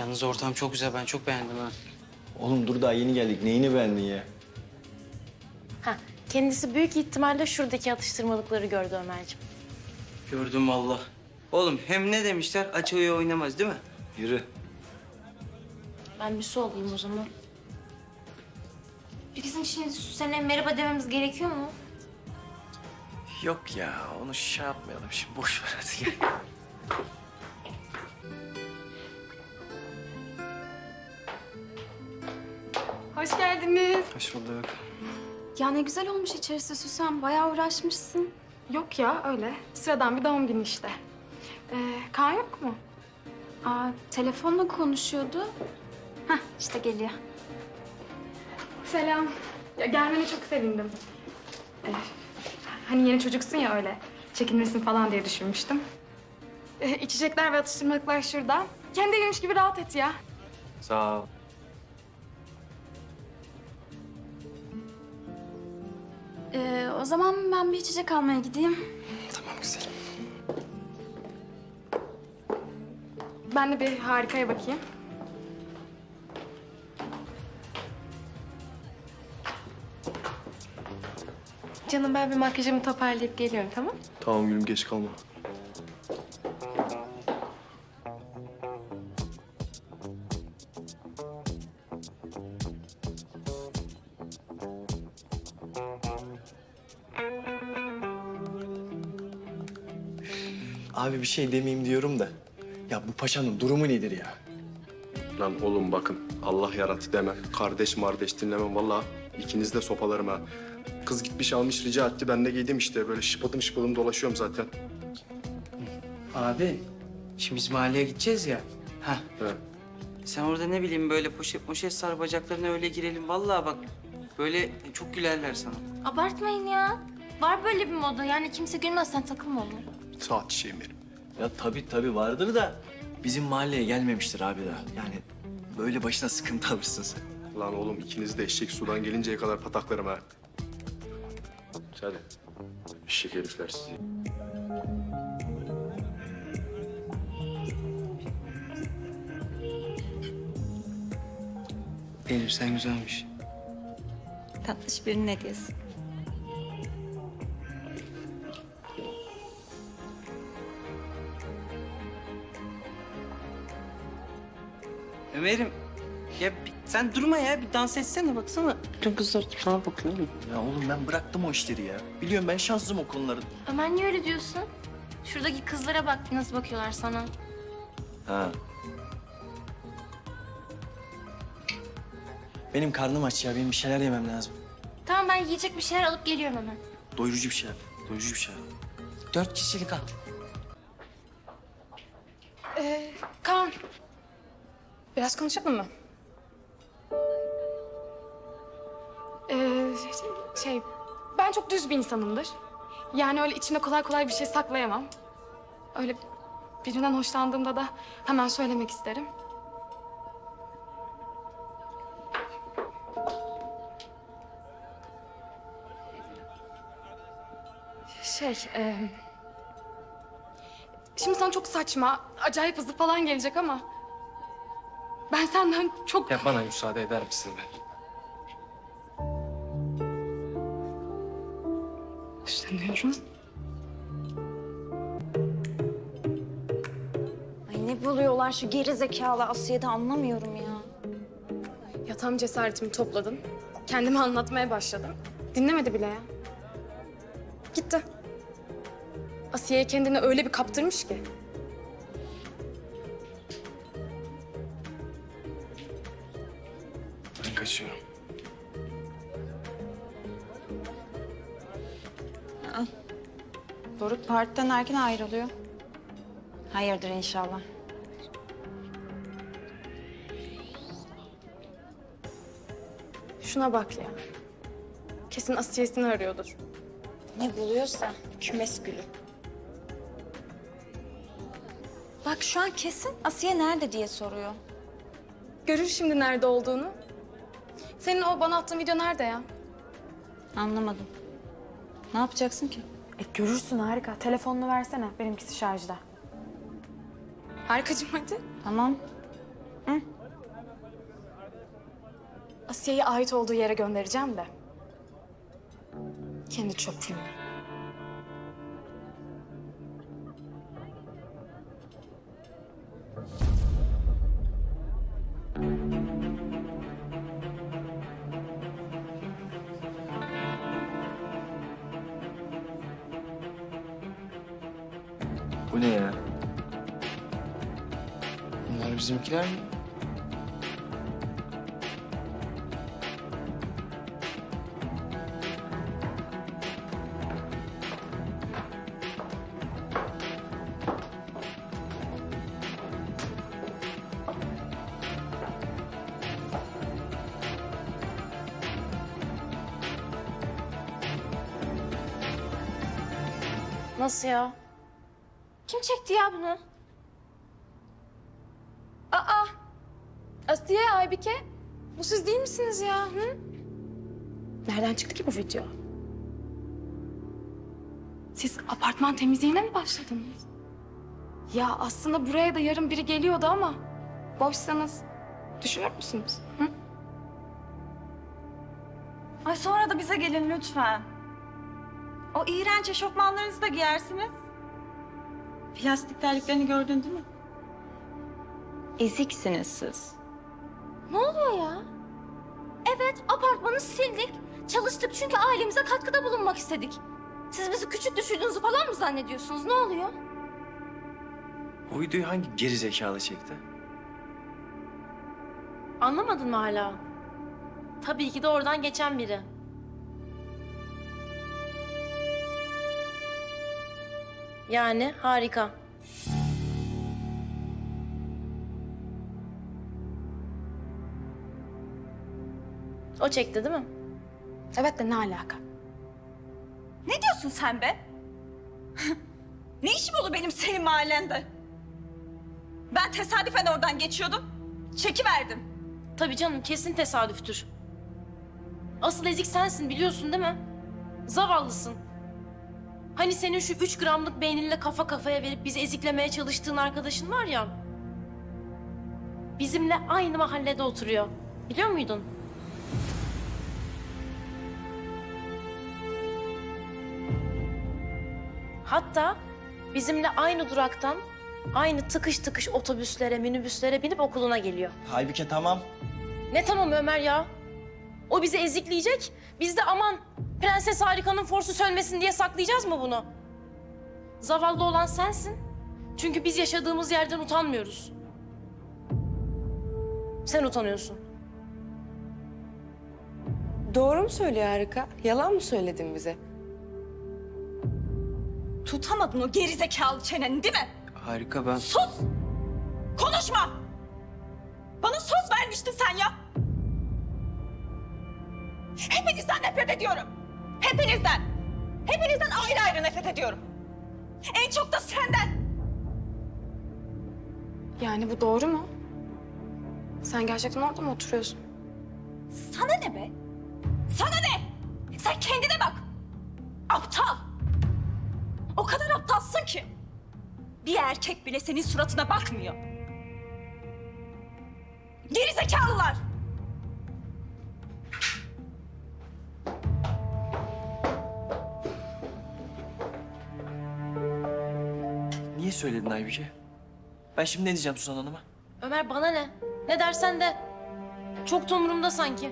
Yalnız ortam çok güzel. Ben çok beğendim ha. Oğlum dur daha yeni geldik. Neyini beğendin ya? Ha, kendisi büyük ihtimalle şuradaki atıştırmalıkları gördü Ömerciğim. Gördüm valla. Oğlum hem ne demişler? Aç oyu oynamaz değil mi? Yürü. Ben bir su alayım o zaman. Bizim şimdi Süsen'e merhaba dememiz gerekiyor mu? Yok ya onu şey yapmayalım şimdi boş ver hadi gel. Geldiniz. Hoş bulduk. Ya ne güzel olmuş içerisi Süsen. Bayağı uğraşmışsın. Yok ya öyle. Sıradan bir doğum günü işte. Ee, Kaan yok mu? Aa, telefonla konuşuyordu. Hah işte geliyor. Selam. Ya gelmene çok sevindim. Ee, hani yeni çocuksun ya öyle. Çekinirsin falan diye düşünmüştüm. Ee, içecekler ve atıştırmalıklar şurada. Kendi evimmiş gibi rahat et ya. Sağ ol. Ee, o zaman ben bir içecek almaya gideyim. Tamam güzelim. Ben de bir harikaya bakayım. Canım ben bir makyajımı toparlayıp geliyorum tamam Tamam gülüm geç kalma. Abi bir şey demeyeyim diyorum da. Ya bu paşanın durumu nedir ya? Lan oğlum bakın Allah yarattı demem. Kardeş mardeş dinlemem vallahi ikiniz de sopalarım ha. Kız gitmiş almış rica etti ben de giydim işte böyle şıpadım şıpadım dolaşıyorum zaten. Abi, şimdi biz mahalleye gideceğiz ya. Ha, He. sen orada ne bileyim böyle poşet poşet sar bacaklarına öyle girelim. Vallahi bak böyle çok gülerler sana. Abartmayın ya. Var böyle bir moda. Yani kimse gülmez sen takılma ona. Saat çiçeğim benim. Ya tabii tabii vardır da bizim mahalleye gelmemiştir abi daha. Yani böyle başına sıkıntı alırsın sen. Lan oğlum ikiniz de eşek sudan gelinceye kadar pataklarım ha. Hadi. Eşek herifler sizi. Elif sen güzelmiş. Tatlış birinin hediyesi. Ömer'im, ya bir- sen durma ya. Bir dans etsene baksana. Bütün kızlar sana bakıyor. Ya oğlum ben bıraktım o işleri ya. Biliyorum ben şanssızım o konuların. Ömer niye öyle diyorsun? Şuradaki kızlara bak nasıl bakıyorlar sana. Ha. Benim karnım aç ya. Benim bir şeyler yemem lazım. Tamam ben yiyecek bir şeyler alıp geliyorum hemen. Doyurucu bir şeyler. Doyurucu bir şeyler. Dört kişilik al. Ee, Kaan. Biraz konuşalım mı? Ee, şey, ben çok düz bir insanımdır. Yani öyle içimde kolay kolay bir şey saklayamam. Öyle birinden hoşlandığımda da hemen söylemek isterim. Şey, e, Şimdi sana çok saçma, acayip hızlı falan gelecek ama... Ben senden çok... Ya bana müsaade eder misin be? Hoşlanıyorum. Ay ne buluyorlar şu geri zekalı Asiye'de anlamıyorum ya. Ya tam cesaretimi topladım. Kendimi anlatmaya başladım. Dinlemedi bile ya. Gitti. Asiye'ye kendini öyle bir kaptırmış ki. Kaçıyorum. Doruk partiden erken ayrılıyor. Hayırdır inşallah. Şuna bak ya. Kesin Asiye'sini arıyordur. Ne buluyorsa kümes gülü. Bak şu an kesin Asiye nerede diye soruyor. Görür şimdi nerede olduğunu. Senin o bana attığın video nerede ya? Anlamadım. Ne yapacaksın ki? E görürsün harika. Telefonunu versene. Benimkisi şarjda. Harikacığım hadi. Tamam. Asiye'ye ait olduğu yere göndereceğim de. Kendi çöplüğüme. Bu ne ya? Bunlar bizimkiler mi? Nasıl ya? Kim çekti ya bunu? Aa! Asiye, Aybike. Bu siz değil misiniz ya? Hı? Nereden çıktı ki bu video? Siz apartman temizliğine mi başladınız? Ya aslında buraya da yarın biri geliyordu ama boşsanız düşünür müsünüz? Hı? Ay sonra da bize gelin lütfen. O iğrenç eşofmanlarınızı da giyersiniz. Plastik terliklerini gördün değil mi? Eziksiniz siz. Ne oluyor ya? Evet, apartmanı sildik. Çalıştık çünkü ailemize katkıda bulunmak istedik. Siz bizi küçük düşürdüğünüzü falan mı zannediyorsunuz? Ne oluyor? O videoyu hangi geri zekalı çekti? Anlamadın mı hala? Tabii ki de oradan geçen biri. Yani harika. O çekti değil mi? Evet de ne alaka? Ne diyorsun sen be? ne işim olur benim senin mahallende? Ben tesadüfen oradan geçiyordum. Çekiverdim. Tabii canım kesin tesadüftür. Asıl ezik sensin biliyorsun değil mi? Zavallısın. Hani senin şu üç gramlık beyninle kafa kafaya verip bizi eziklemeye çalıştığın arkadaşın var ya. Bizimle aynı mahallede oturuyor. Biliyor muydun? Hatta bizimle aynı duraktan aynı tıkış tıkış otobüslere, minibüslere binip okuluna geliyor. Halbuki tamam. Ne tamam Ömer ya? O bizi ezikleyecek. Biz de aman Prenses Harika'nın forsu sönmesin diye saklayacağız mı bunu? Zavallı olan sensin. Çünkü biz yaşadığımız yerden utanmıyoruz. Sen utanıyorsun. Doğru mu söylüyor Harika? Yalan mı söyledin bize? Tutamadın o gerizekalı çeneni değil mi? Harika ben... Sus! Konuşma! Bana söz vermiştin sen ya. Hepinizden nefret ediyorum. Hepinizden. Hepinizden ayrı ayrı nefret ediyorum. En çok da senden. Yani bu doğru mu? Sen gerçekten orada mı oturuyorsun? Sana ne be? Sana ne? Sen kendine bak. Aptal. O kadar aptalsın ki. Bir erkek bile senin suratına bakmıyor. Geri zekalılar. Söyledin Aybüke? Ben şimdi ne diyeceğim Suzan Hanım'a? Ömer bana ne? Ne dersen de. Çok da umurumda sanki.